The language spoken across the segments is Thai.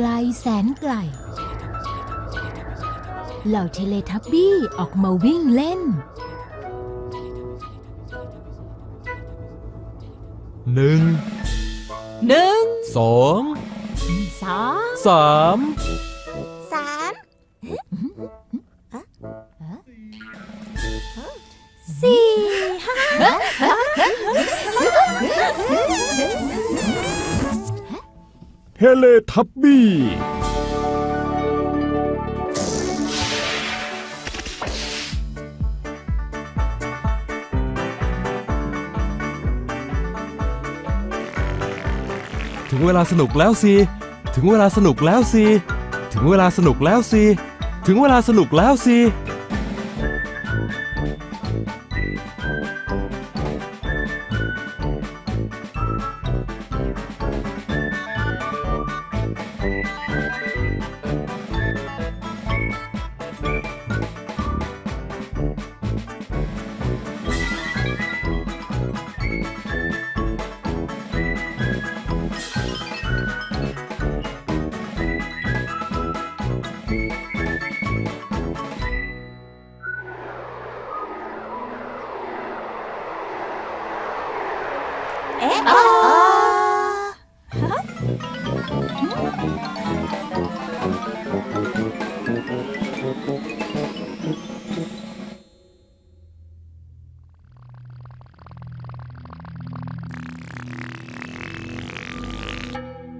ไกลแสนไกล เหล่าเทเลทับบี้ออกมาวิ่งเล่นหนึ่งหนึ่งสองสองสามสามสี่ เฮเลทับบี้ถึงเวลาสนุกแล้วสิ ถึงเวลาสนุกแล้วสิ ถึงเวลาสนุกแล้วสิ ถึงเวลาสนุกแล้วสิ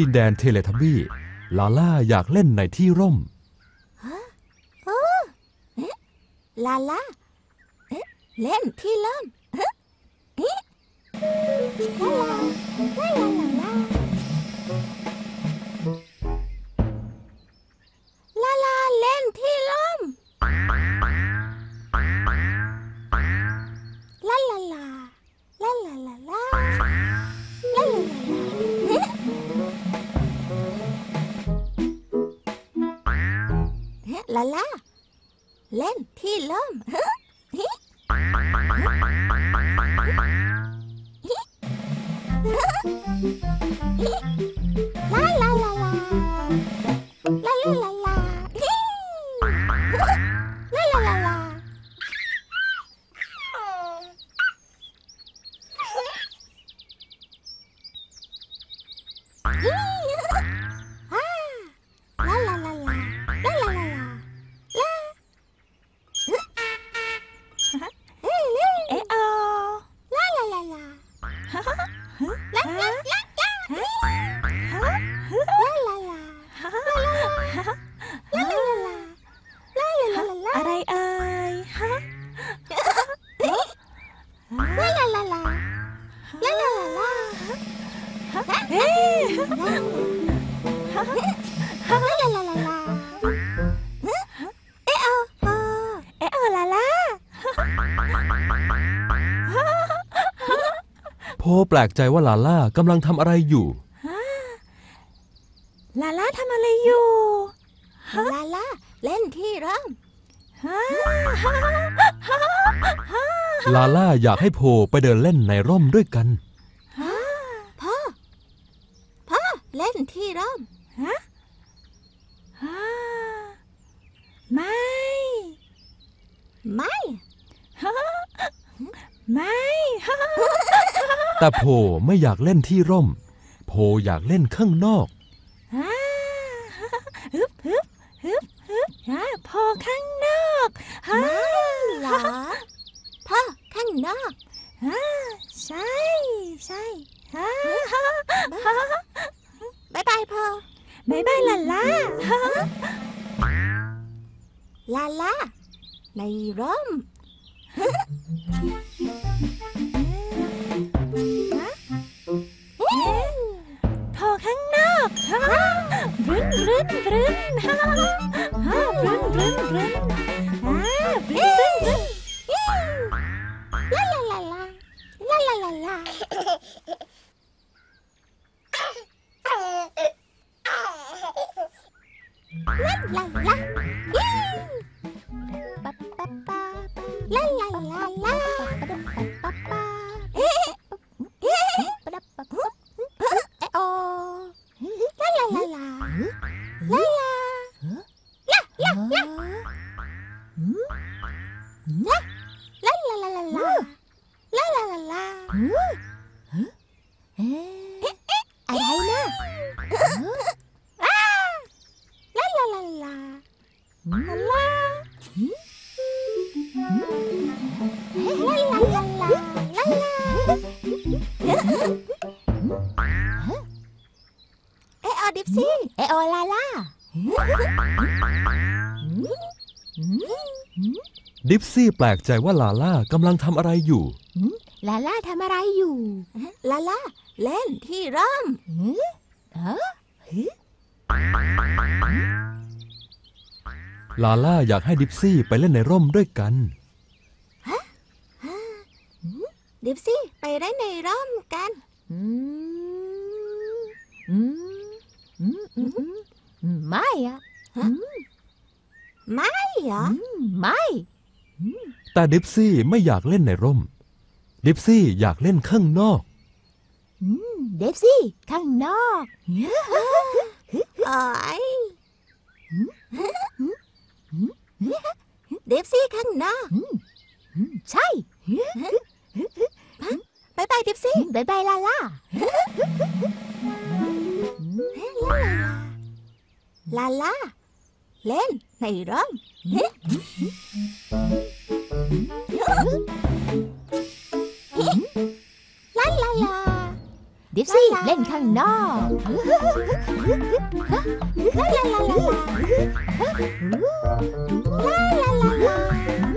ดินแดนเทเลทับบี้ ลาล่าอยากเล่นในที่ร่ม ลาล่าเอ๊เล่นที่ร่มเอ๊ลาลาลาลาลา เล่นที่เริ่ม โพแปลกใจว่าลาล่ากำลังทำอะไรอยู่ ลาลาทำอะไรอยู่ลาลาเล่นที่ร่มฮะลาล่าอยากให้โพไปเดินเล่นในร่มด้วยกัน พ่อ พ่อ เล่นที่ร่มฮะไม่ ไม่ ไม่ แต่โพไม่อยากเล่นที่ร่ม โพอยากเล่นข้างนอกอ่าฮึบฮึบฮึบฮึบอ่าพอข้างนอกฮะเหรอพ่อข้างนอกอ่าใช่ใช่ฮะบายบายพ่อบายบายลาลาลาลาในร่ม La. ดิฟซี่แปลกใจว่าลาล่ากำลังทำอะไรอยู่ ลาล่าทำอะไรอยู่ ลาล่าเล่นที่ร่มลาล่าอยากให้ดิฟซี่ไปเล่นในร่มด้วยกัน ดิฟซี่ไปเล่นในร่มกันไม่อะ ไม่เหรอไม่ แต่ดิปซี่ไม่อยากเล่นในร่ม ดิปซี่อยากเล่นข้างนอกเดฟซี่ข้างนอกโอ้ยเดฟซี่ข้างนอก ใช่ไปไปเดฟซี่ไปไปลาลาลาลาเล่น này đó. Ừ. Ừ. Ừ. La la la. Dipsy lên khăn đó. La la la la. La la la la. La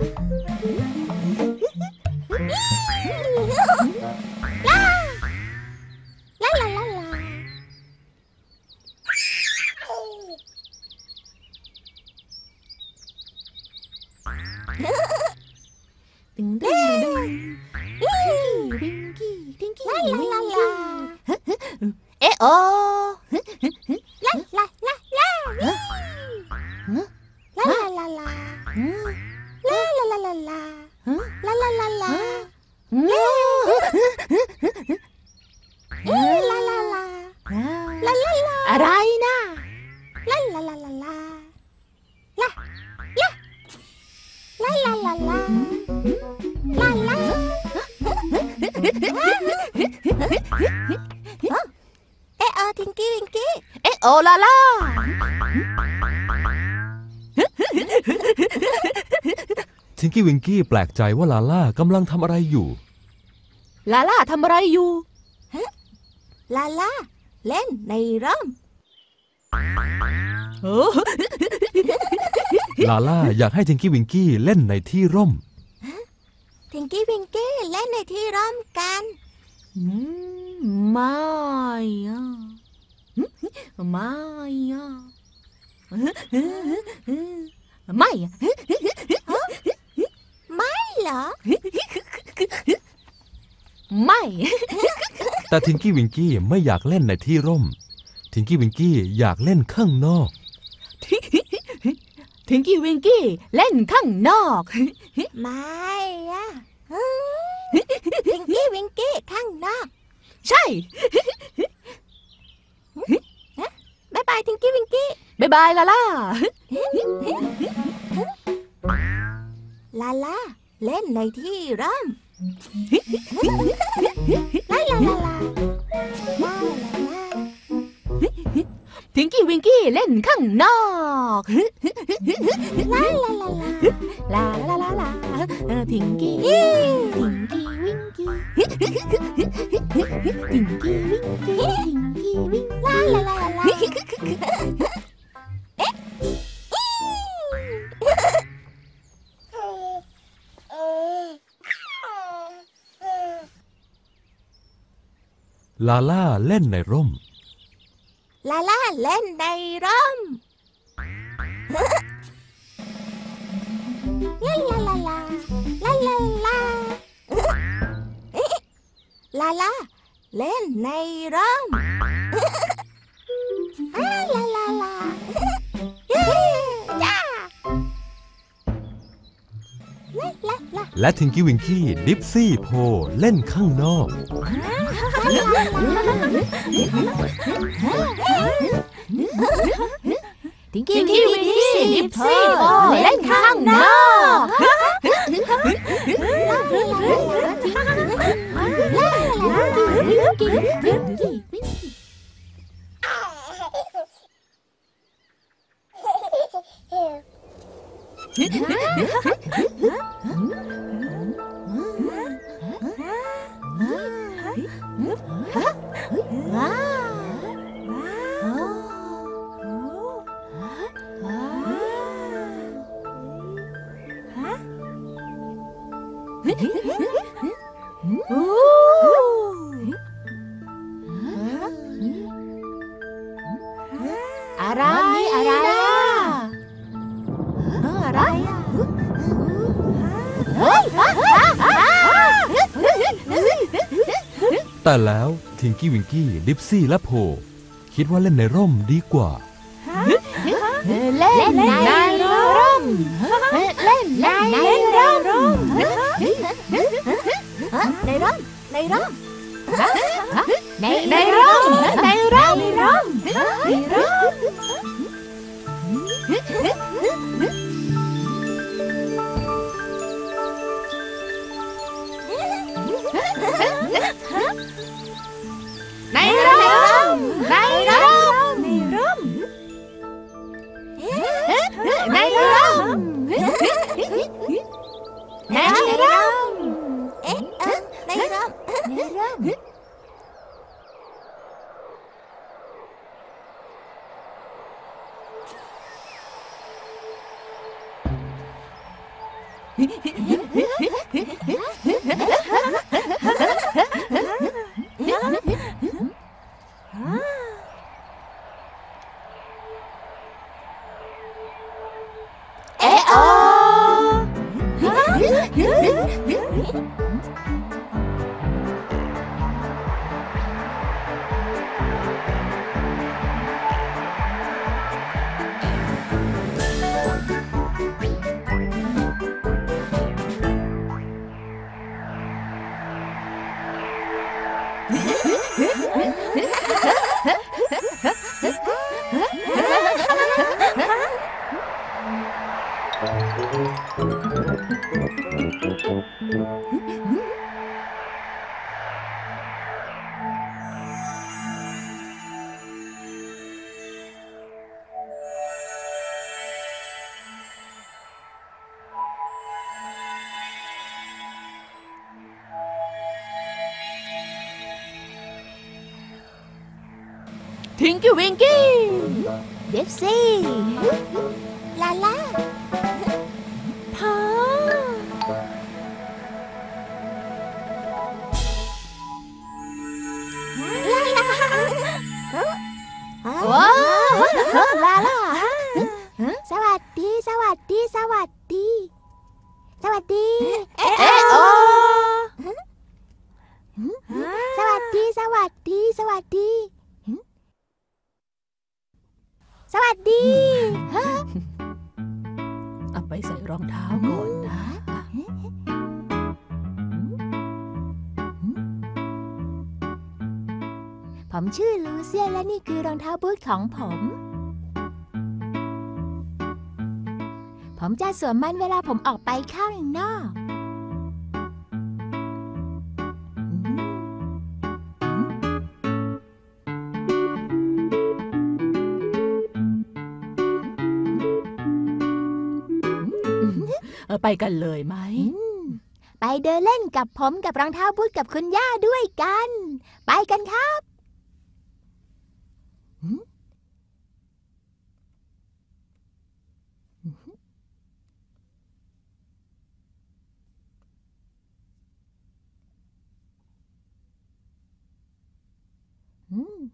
噔噔噔噔噔！嘿，wingy，wingy，啦啦啦啦！呃 呃呃，哎哦。 ทิงกี้วิงกี้แปลกใจว่าลาล่ากำลังทำอะไรอยู่ ลาล่าทำอะไรอยู่ ลาลาเล่นในร่มโอ้ลาล่าอยากให้ทิงกี้วิงกี้เล่นในที่ร่ม ทิงกี้วิงกี้เล่นในที่ร่มกันอืมไม่อะไม่อะไม่อะไม่ เหรอ ไม่ แต่ทิงกี้วิงกี้ไม่อยากเล่นในที่ร่ม ทิงกี้วิงกี้อยากเล่นข้างนอก ทิงกี้วิงกี้เล่นข้างนอก ไม่อะทิงกี้วิงกี้ข้างนอก ใช่บายบายทิงกี้วิงกี้บายบายลาล่า ลาลา เล่นในที่ร่มลาลาลาลาลาลาลาทิงกี้วิงกี้เล่นข้างนอกลาลาลาลาลาลาลาลาเออทิงกี้ทิงกี้วิงกี้ทิงกี้วิงกี้ทิงกี้วิงลาลาลาลาเอ๊ะ ลาล่าเล่นในร่ม ลาล่าเล่นในร่ม ลาลาลาลาลาลาลาลาลาเล่นในร่มอ่าลาลาลาจ้าลาลาลาและทิงกี้วิงกี้ดิปซี่โพเล่นข้างนอก ทิงกี้วิงกี้ดิปซี่โอเล่นข้างนอก แต่แล้วทิงกี้วิงกี้ดิปซี่และโพคิดว่าเล่นในร่มดีกว่า เล่นในร่ม เล่นในร่ม ในร่ม ในร่ม ในในร่ม ในร่ม ในร่ม ในร่มใ Này rơm Này rơm Này rơm Này rơm Này rơm Này rơm Này rơm สวมมันเวลาผมออกไปข้างนอกอืมเออไปกันเลยไหมอืมไปเดินเล่นกับผมกับรองเท้าบูทกับคุณย่าด้วยกัน ไปกันครับ ร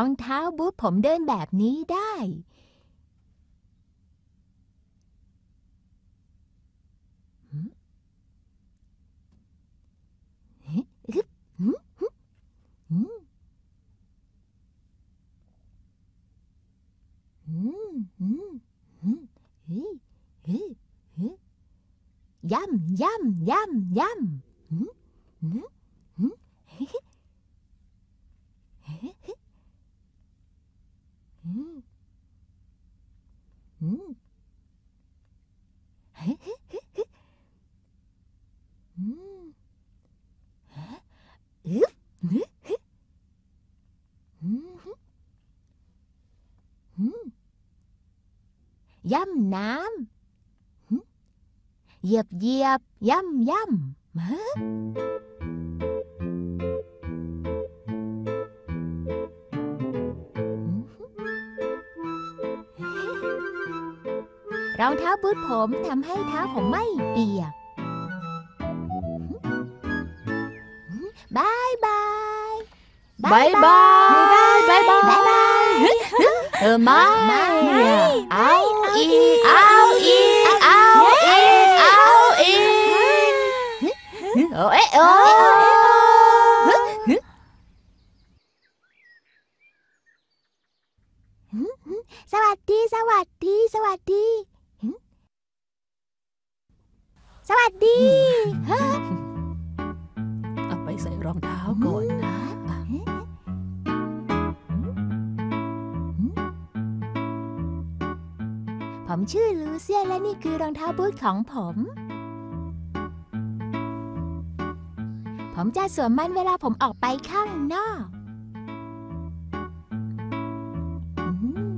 องเท้าบูทผมเดินแบบนี้ได้ มอืมอืมเฮ้ยเฮ้ยเฮ้ยย่ำย่ำย่ำย่ำอืมอืมอืมเฮ้ยเฮ้ยเฮ้ยอืมอืมเฮ้ยเฮ้ยเฮ้ยเฮ้ยอืม อึ๊บฮึฮึอืมฮึอืม ย่ำน้ำหึเหยียบเหยียบย่ำย่ำฮะอืมฮึรองเท้าบูทผมทำให้เท้าผมไม่เปียกบายบายบายบายบายบายบายบายเออไม่ไม่เอา อีก เอาอีก เอาอีก เอาอีกโอ้เอ๊ะโอ้สวัสดี สวัสดี สวัสดี สวัสดีฮะเอาไปใส่รองเท้าก่อนนะ ผมชื่อลูเซียและนี่คือรองเท้าบูทของผม ผมจะสวมมันเวลาผมออกไปข้างนอกอืม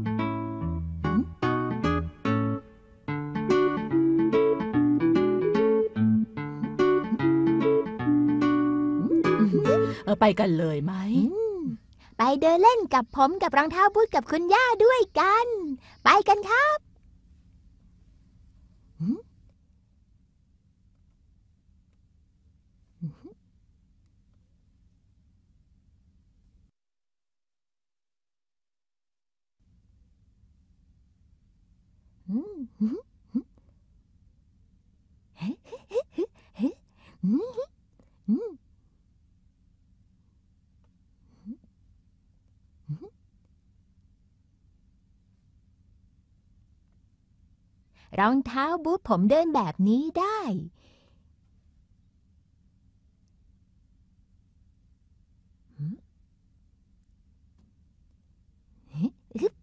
เออไปกันเลยไหมอืมไปเดินเล่นกับผมกับรองเท้าบูทกับคุณย่าด้วยกัน ไปกันครับอืมอืมอืมอืมเฮ้เฮ้เฮ้เฮ้เฮ้อืมอืม รองเท้าบูทผมเดินแบบนี้ได้หืมเฮ้อึ๊บ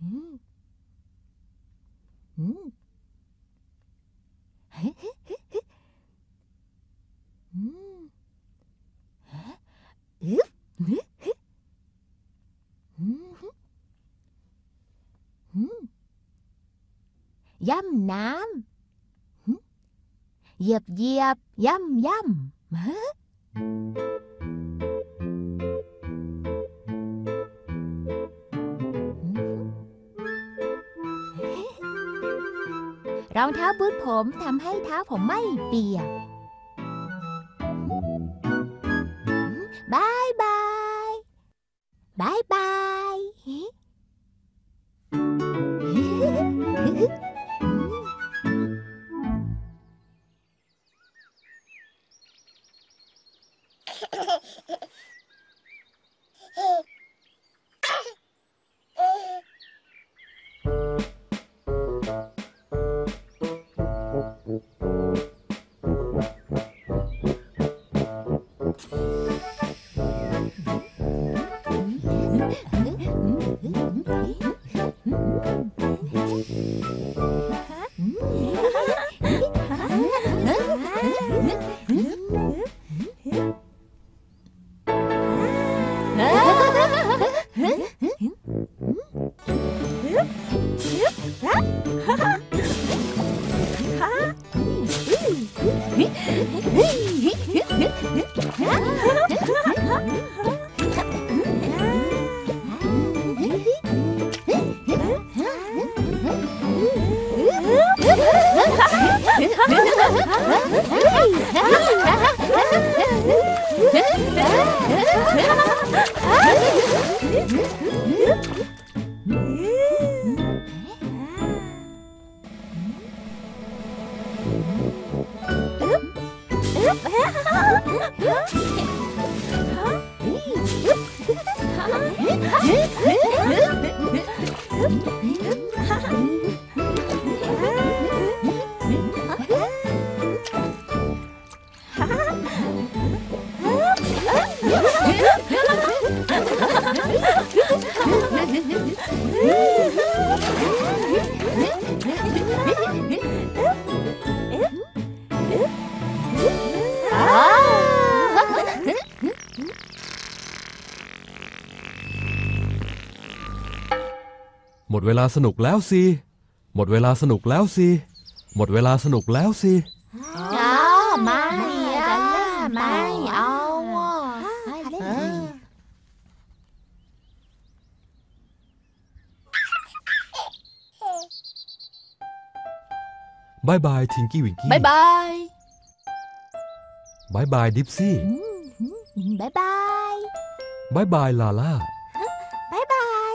อืมอืมเฮ้เฮ้เฮ้เฮ้อืมฮะอึ๊บเฮ้เฮ้อืมฮึอืมย่ำน้ำหึเหยียบเหยียบย่ำย่ำ รองเท้าบูทผมทำให้เท้าผมไม่เปียก หมดเวลาสนุกแล้วสิ หมดเวลาสนุกแล้วสิ หมดเวลาสนุกแล้วสิ บายบายทิงกี้วิงกี้บายบายบายบายดิปซี่บายบายบายบายลาล่าบายบาย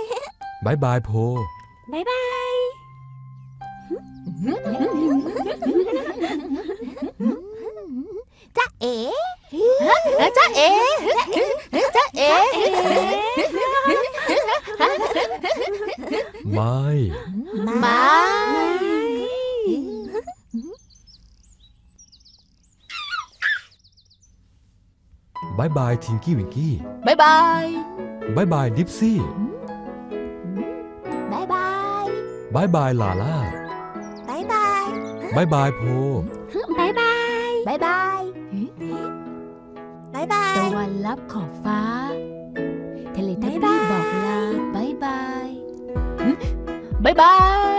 บายบายโพบายบายจ๊ะเอ๋จ้าเอ๋จ้าเอ๋ไม่มาบายบายทิงกี้วิงกี้บายบายบายบายดิปซี่บายบายบายบายลาล่าบายบายบายบายโพบายบายบายบายบายบายตะวันลับขอบฟ้า ทะเลทับบ๊าบี้ยบายบอกลาบายบายบายบาย